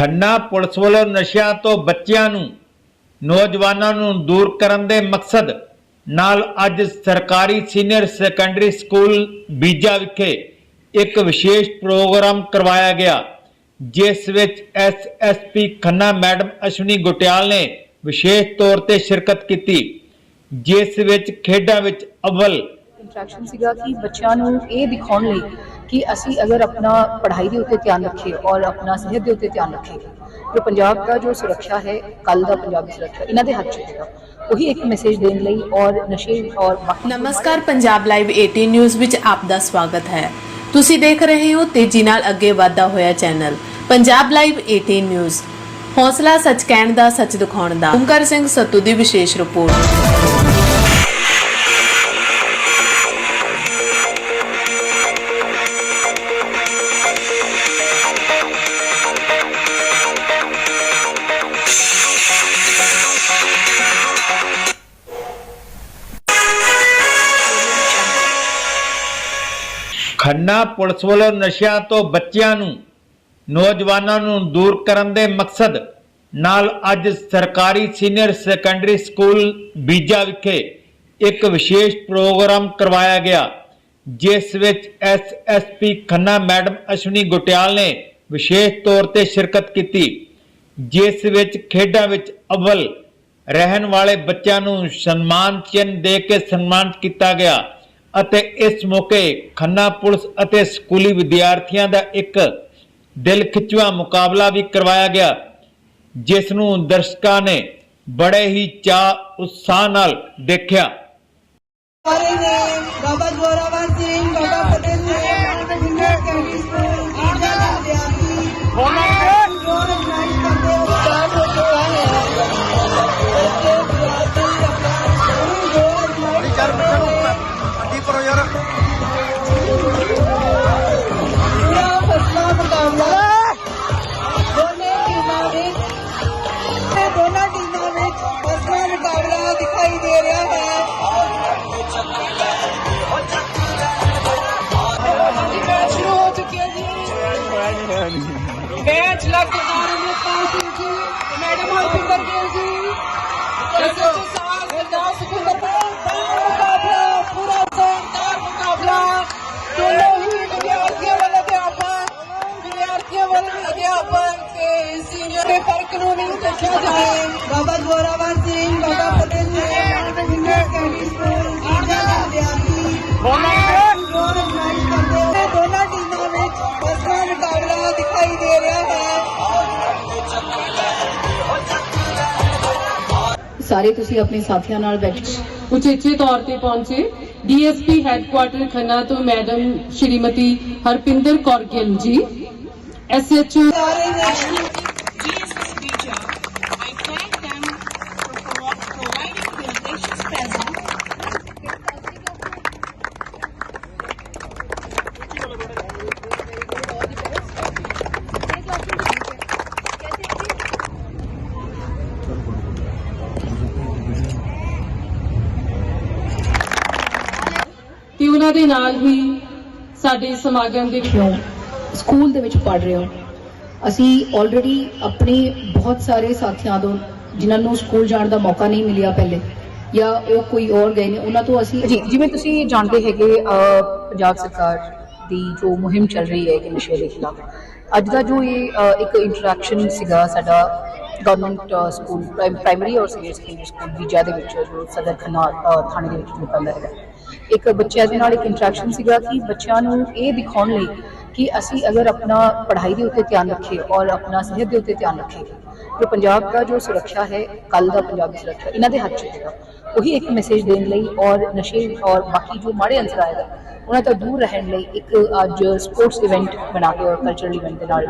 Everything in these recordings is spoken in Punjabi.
ਖੰਨਾ ਪੁਲਿਸ ਵੱਲੋਂ ਨਸ਼ਿਆਂ ਤੋਂ ਬੱਚਿਆਂ ਨੂੰ, ਨੌਜਵਾਨਾਂ ਨੂੰ ਦੂਰ ਕਰਨ ਦੇ ਮਕਸਦ ਨਾਲ ਅੱਜ ਸਰਕਾਰੀ ਸੀਨੀਅਰ ਸੈਕੰਡਰੀ ਸਕੂਲ ਬੀਜਾ ਵਿਖੇ ਇੱਕ ਵਿਸ਼ੇਸ਼ ਪ੍ਰੋਗਰਾਮ ਕਰਵਾਇਆ ਗਿਆ, ਜਿਸ ਵਿੱਚ ਐਸਐਸਪੀ ਖੰਨਾ ਮੈਡਮ ਅਸ਼ਵਨੀ ਗੁਟਿਆਲ ਨੇ ਵਿਸ਼ੇਸ਼ ਤੌਰ ਤੇ ਸ਼ਿਰਕਤ ਕੀਤੀ, ਜਿਸ ਵਿੱਚ ਖੇਡਾਂ ਵਿੱਚ ਅਵਲ ਇੰਟਰੈਕਸ਼ਨ ਸੀਗਾ ਕਿ ਬੱਚਿਆਂ ਨੂੰ ਇਹ ਦਿਖਾਉਣ ਲਈ ਕਿ ਅਸੀਂ ਅਗਰ ਆਪਣਾ ਪੜ੍ਹਾਈ ਦੇ ਉੱਤੇ ਧਿਆਨ ਰੱਖੀਏ ਔਰ ਆਪਣਾ ਸਿਹਤ ਦੇ ਉੱਤੇ ਧਿਆਨ ਰੱਖੀਏ, ਜੋ ਪੰਜਾਬ ਦਾ ਜੋ ਸੁਰੱਖਿਆ ਹੈ ਕੱਲ ਦਾ ਪੰਜਾਬ ਦੀ ਸੁਰੱਖਿਆ, ਇਹਨਾਂ ਦੇ ਹੱਥ 'ਚ ਹੈਗਾ ਉਹੀ ਇੱਕ ਮੈਸੇਜ ਦੇਣ ਲਈ ਔਰ ਨਸ਼ੇ ਔਰ ਨਮਸਕਾਰ, ਪੰਜਾਬ ਲਾਈਵ 18 ਨਿਊਜ਼ ਵਿੱਚ ਆਪ ਦਾ ਸਵਾਗਤ ਹੈ। ਤੁਸੀਂ ਦੇਖ ਰਹੇ ਹੋ ਤੇਜ਼ੀ ਨਾਲ ਅੱਗੇ ਵਧਦਾ ਹੋਇਆ ਚੈਨਲ, ਪੰਜਾਬ ਲਾਈਵ 18 ਨਿਊਜ਼ ਹੌਸਲਾ ਸੱਚ ਕਹਿਣ ਦਾ, ਸੱਚ ਦਿਖਾਉਣ ਦਾ। ਓਮਕਾਰ ਸਿੰਘ ਸੱਤੂ ਦੀ ਵਿਸ਼ੇਸ਼ ਰਿਪੋਰਟ। ਖੰਨਾ ਪੁਲਿਸ ਵੱਲੋਂ ਨਸ਼ਿਆਂ ਤੋਂ ਬੱਚਿਆਂ ਨੂੰ, ਨੌਜਵਾਨਾਂ ਨੂੰ ਦੂਰ ਕਰਨ ਦੇ ਮਕਸਦ ਨਾਲ ਅੱਜ ਸਰਕਾਰੀ ਸੀਨੀਅਰ ਸੈਕੰਡਰੀ ਸਕੂਲ ਬੀਜਾ ਵਿਖੇ ਇੱਕ ਵਿਸ਼ੇਸ਼ ਪ੍ਰੋਗਰਾਮ ਕਰਵਾਇਆ ਗਿਆ, ਜਿਸ ਵਿੱਚ ਐਸਐਸਪੀ ਖੰਨਾ ਮੈਡਮ ਅਸ਼ਵਨੀ ਗੁਟਿਆਲ ਨੇ ਵਿਸ਼ੇਸ਼ ਤੌਰ ਤੇ ਸ਼ਿਰਕਤ ਕੀਤੀ, ਜਿਸ ਵਿੱਚ ਖੇਡਾਂ ਵਿੱਚ ਅਵਲ ਰਹਿਣ ਵਾਲੇ ਬੱਚਿਆਂ ਨੂੰ ਸਨਮਾਨ ਚਿੰਨ੍ਹ ਦੇ ਕੇ ਸਨਮਾਨਿਤ ਕੀਤਾ ਗਿਆ। ਅਤੇ ਇਸ ਮੌਕੇ ਖੰਨਾ ਪੁਲਿਸ ਅਤੇ ਸਕੂਲੀ ਵਿਦਿਆਰਥੀਆਂ ਦਾ ਇੱਕ ਦਿਲ ਖਿੱਚਵਾ ਮੁਕਾਬਲਾ ਵੀ ਕਰਵਾਇਆ ਗਿਆ, ਜਿਸ ਨੂੰ ਦਰਸ਼ਕਾਂ ਨੇ ਬੜੇ ਹੀ ਚਾ ਉਤਸ਼ਾਹ ਨਾਲ ਦੇਖਿਆ। ਮੈਚ ਲਗਾਤਾਰ ਅਮਰਪਾਲ ਸਿੰਘ ਜੀ ਮੈਡਮ ਹਰਪਿੰਦਰ ਗਿੱਲ ਜੀ ਐਸਐਚਓ ਸਾਹਿਬ ਸਰਦਾਰ ਸੁਖਿੰਦਰ ਪਾਲ ਦਾ ਮੁਕਾਬਲਾ ਪੂਰਾ ਜ਼ੋਰਦਾਰ ਮੁਕਾਬਲਾ ਦੋਨੋਂ ਹੀ ਵਿਦਿਆਰਥੀਆਂ ਵੱਲ ਅਧਿਆਪਕ ਵਿਦਿਆਰਥੀਆਂ ਵੱਲ ਅਧਿਆਪਕ ਤੇ ਸੀਨੀਅਰ ਦੇ ਫ਼ਰਕ ਨੂੰ ਨਹੀਂ ਦੇਖਿਆ ਜਾਏ ਬਾਬਾ ਜ਼ੋਰਾਵਰ ਸਿੰਘ ਬਾਬਾ ਪਟੇਲ ਨੇ ਜੂਨੀਅਰ ਕੈਂਡੀ ਸਕੂਲ ਈਜਾ ਵਿਦਿਆਰਥੀ ਸਾਰੇ ਤੁਸੀਂ ਆਪਣੇ ਸਾਥੀਆਂ ਨਾਲ ਬੈਠ। ਉਚੇਚੇ ਤੌਰ ਤੇ ਪਹੁੰਚੇ। ਡੀਐਸਪੀ ਹੈੱਡਕੁਆਟਰ ਖੰਨਾ ਤੋਂ ਮੈਡਮ ਸ਼੍ਰੀਮਤੀ ਹਰਪਿੰਦਰ ਕੌਰ ਗਿੱਲ ਜੀ। ਐਸਐਚਓ ਸਾਰੇ ਨੇ ਤੇ ਦੇ ਨਾਲ ਹੀ ਸਾਡੇ ਸਮਾਗਮ ਦੇ ਕਿਉਂ ਸਕੂਲ ਦੇ ਵਿੱਚ ਪੜ ਰਹੇ ਹੋ। ਅਸੀਂ ਆਲਰੇਡੀ ਆਪਣੇ ਬਹੁਤ ਸਾਰੇ ਸਾਥੀਆਂ ਤੋਂ ਜਿਨ੍ਹਾਂ ਨੂੰ ਸਕੂਲ ਜਾਣ ਦਾ ਮੌਕਾ ਨਹੀਂ ਮਿਲਿਆ ਪਹਿਲੇ ਜਾਂ ਉਹ ਕੋਈ ਹੋਰ ਗਏ ਨੇ, ਉਹਨਾਂ ਤੋਂ ਅਸੀਂ ਜੀ, ਜਿਵੇਂ ਤੁਸੀਂ ਜਾਣਦੇ ਹੈਗੇ ਪੰਜਾਬ ਸਰਕਾਰ ਦੀ ਜੋ ਮੁਹਿੰਮ ਚੱਲ ਰਹੀ ਹੈ ਕਿ ਨਸ਼ੇ ਦੇ ਖਿਲਾਫ, ਅੱਜ ਦਾ ਜੋ ਇਹ ਇੱਕ ਇੰਟਰੈਕਸ਼ਨ ਸੀਗਾ ਸਾਡਾ ਗਵਰਨਮੈਂਟ ਸਕੂਲ ਪ੍ਰਾਇਮਰੀ ਔਰ ਸੀਨੀਅਰ ਸਕੂਲ ਵੀਜਾ ਦੇ ਵਿੱਚ ਜੋ ਸਦਰ ਖੰਨਾ ਥਾਣੇ ਦੇ ਵਿੱਚ ਜੋ ਪੈਂਦਾ ਹੈਗਾ ਇੱਕ ਬੱਚਿਆਂ ਦੇ ਨਾਲ ਇੱਕ ਇੰਟਰੈਕਸ਼ਨ ਸੀਗਾ ਕਿ ਬੱਚਿਆਂ ਨੂੰ ਇਹ ਦਿਖਾਉਣ ਲਈ ਕਿ ਅਸੀਂ ਅਗਰ ਆਪਣਾ ਪੜ੍ਹਾਈ ਦੇ ਉੱਤੇ ਧਿਆਨ ਰੱਖੀਏ ਔਰ ਆਪਣਾ ਸਿਹਤ ਦੇ ਉੱਤੇ ਧਿਆਨ ਰੱਖੀਏ। ਜੋ ਪੰਜਾਬ ਦਾ ਜੋ ਸੁਰੱਖਿਆ ਹੈ ਕੱਲ ਦਾ ਪੰਜਾਬ ਦੀ ਸੁਰੱਖਿਆ ਇਹਨਾਂ ਦੇ ਹੱਥ 'ਚ ਹੈਗਾ ਉਹੀ ਇੱਕ ਮੈਸੇਜ ਦੇਣ ਲਈ ਔਰ ਨਸ਼ੇ ਔਰ ਬਾਕੀ ਜੋ ਮਾੜੇ ਅੰਸਰ ਆਏਗਾ ਉਹਨਾਂ ਤੋਂ ਦੂਰ ਰਹਿਣ ਲਈ ਇੱਕ ਅੱਜ ਸਪੋਰਟਸ ਇਵੈਂਟ ਬਣਾ ਕੇ ਔਰ ਕਲਚਰਲ ਇਵੈਂਟ ਦੇ ਨਾਲ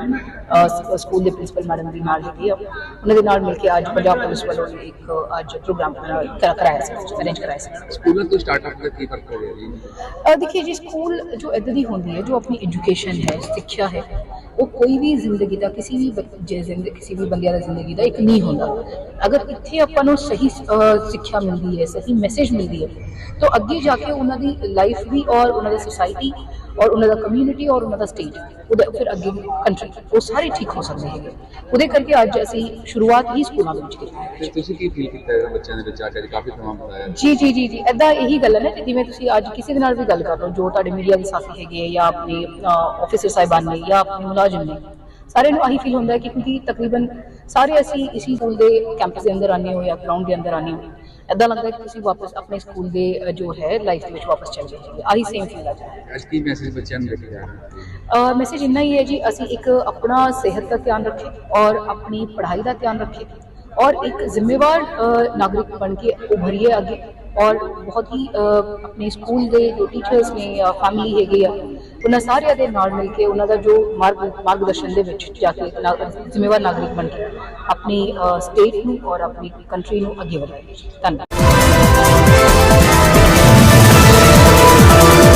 ਸਕੂਲ ਦੇ ਪ੍ਰਿੰਸੀਪਲ ਮੈਡਮ ਦੀ ਨਾਲ ਜਿਹੜੀ ਉਹਨਾਂ ਦੇ ਨਾਲ ਮਿਲ ਕੇ ਅੱਜ ਪੰਜਾਬ ਪੁਲਿਸ ਵੱਲੋਂ ਇੱਕ ਅੱਜ ਪ੍ਰੋਗਰਾਮ ਕਰਾਇਆ ਸੀ ਅਰੇਂਜ ਕਰਾਇਆ ਸੀ। ਸਕੂਲਾਂ ਤੋਂ ਸਟਾਰਟਅਪ ਦਾ ਕੀ ਫ਼ਰਕ ਹੋ ਰਿਹਾ ਜੀ? ਦੇਖिए ਜੀ ਸਕੂਲ ਜੋ ਇਦਾਂ ਦੀ ਹੁੰਦੀ ਹੈ ਜੋ ਆਪਣੀ ਐਜੂਕੇਸ਼ਨ ਹੈ ਸਿੱਖਿਆ ਹੈ ਉਹ ਕੋਈ ਵੀ ਜ਼ਿੰਦਗੀ ਦਾ, ਕਿਸੇ ਵੀ ਜੇ ਜ਼ਿੰਦਗੀ ਕਿਸੇ ਵੀ ਬੰਦੇ ਦਾ ਜ਼ਿੰਦਗੀ ਦਾ ਇੱਕ ਨਹੀਂ ਹੁੰਦਾ। ਅਗਰ ਇੱਥੇ ਆਪਾਂ ਨੂੰ ਸਹੀ ਸਿੱਖਿਆ ਮਿਲਦੀ ਹੈ, ਸਹੀ ਮੈਸੇਜ ਮਿਲਦੀ ਹੈ, ਤਾਂ ਅੱਗੇ ਜਾ ਕੇ ਉਹਨਾਂ ਦੀ ਲਾਈਫ ਵੀ ਔਰ ਉਹਨਾਂ ਦੀ ਸੋਸਾਇਟੀ ਔਰ ਉਹਨਾਂ ਦਾ ਕਮਿਊਨਿਟੀ ਔਰ ਉਹਨਾਂ ਦਾ ਸਟੇਟ ਉਹਦੇ ਫਿਰ ਅੱਗੇ ਕੰਟਰੀ ਉਹ ਸਾਰੇ ਠੀਕ ਹੋ ਸਕਦੇ ਹੈਗੇ। ਉਹਦੇ ਕਰਕੇ ਅੱਜ ਅਸੀਂ ਸ਼ੁਰੂਆਤ ਹੀ ਸਕੂਲਾਂ ਦੇ ਵਿੱਚ ਕੀਤੀ ਹੈ। ਤੁਸੀਂ ਕੀ ਫੀਲ ਕੀਤਾ ਇਹਨਾਂ ਬੱਚਿਆਂ ਦੇ ਵਿੱਚ? ਆ ਕੇ ਕਾਫੀ ਸਮਾਂ ਬਤਾਇਆ। ਜੀ ਜੀ ਜੀ ਜੀ। ਐਦਾਂ ਇਹੀ ਗੱਲ ਹੈ ਨਾ ਕਿ ਜਿਵੇਂ ਤੁਸੀਂ ਅੱਜ ਕਿਸੇ ਦੇ ਨਾਲ ਵੀ ਗੱਲ ਕਰ ਲਓ ਜੋ ਤੁਹਾਡੇ ਮੀਡੀਆ ਦੇ ਸਾਥੀ ਹੈਗੇ ਜਾਂ ਆਪਣੇ ਆਫੀਸਰ ਸਾਹਿਬਾਨ ਨੇ ਜਾਂ ਆਪਣੇ ਮੁਲਾਜ਼ਮ ਨੇ ਸਾਰਿਆਂ ਨੂੰ ਆਹੀ ਫੀਲ ਹੁੰਦਾ ਹੈ ਕਿ ਕਿਉਂਕਿ ਤਕਰੀਬਨ ਸਾਰੇ ਅਸੀਂ ਇਸੀ ਸਕੂਲ ਦੇ ਕੈਂਪਸ ਦੇ ਅੰਦਰ ਆਨੇ ਹੋ ਜਾਂ ਗਰਾਊਂਡ ਦੇ ਅੰਦਰ ਆਨੇ ਹੋ ਐਦਾਂ ਲੱਗਦਾ ਕਿ ਤੁਸੀਂ ਵਾਪਸ ਆਪਣੇ ਸਕੂਲ ਦੇ ਜੋ ਹੈ ਲਾਈਫ ਦੇ ਵਿੱਚ ਵਾਪਸ ਚਲੇ ਜਾਈਏ ਆਹੀ ਸੇਮ ਫੀਲ ਆ ਜਾਂਦਾ ਅੱਜ ਕੀ ਮੈਸੇਜ ਬੱਚਿਆਂ ਨੂੰ ਦੇ ਕੇ ਜਾ ਰਹੇ ਹੋ? ਮੈਸੇਜ ਇੰਨਾ ਹੀ ਹੈ ਜੀ ਅਸੀਂ ਇੱਕ ਆਪਣਾ ਸਿਹਤ ਦਾ ਧਿਆਨ ਰੱਖੀਏ ਔਰ ਆਪਣੀ ਪੜ੍ਹਾਈ ਦਾ ਧਿਆਨ ਰੱਖੀਏ ਔਰ ਇੱਕ ਜ਼ਿੰਮੇਵਾਰ ਨਾਗਰਿਕ ਬਣ ਕੇ ਉਭਰੀਏ ਅੱਗੇ। ਔਰ ਬਹੁਤ ਹੀ ਆਪਣੇ ਸਕੂਲ ਦੇ ਜੋ ਟੀਚਰਸ ਨੇ ਫੈਮਿਲੀ ਹੈਗੇ ਆ, ਉਹਨਾਂ ਸਾਰਿਆਂ ਦੇ ਨਾਲ ਮਿਲ ਕੇ ਉਹਨਾਂ ਦਾ ਜੋ ਮਾਰਗ, ਮਾਰਗਦਰਸ਼ਨ ਦੇ ਵਿੱਚ ਜਾ ਕੇ ਨਾ- ਜ਼ਿੰਮੇਵਾਰ ਨਾਗਰਿਕ ਬਣ ਕੇ ਆਪਣੀ ਸਟੇਟ ਨੂੰ ਔਰ ਆਪਣੀ ਕੰਟਰੀ ਨੂੰ ਅੱਗੇ ਵਧਾਈਏ ਧੰਨਵਾਦ।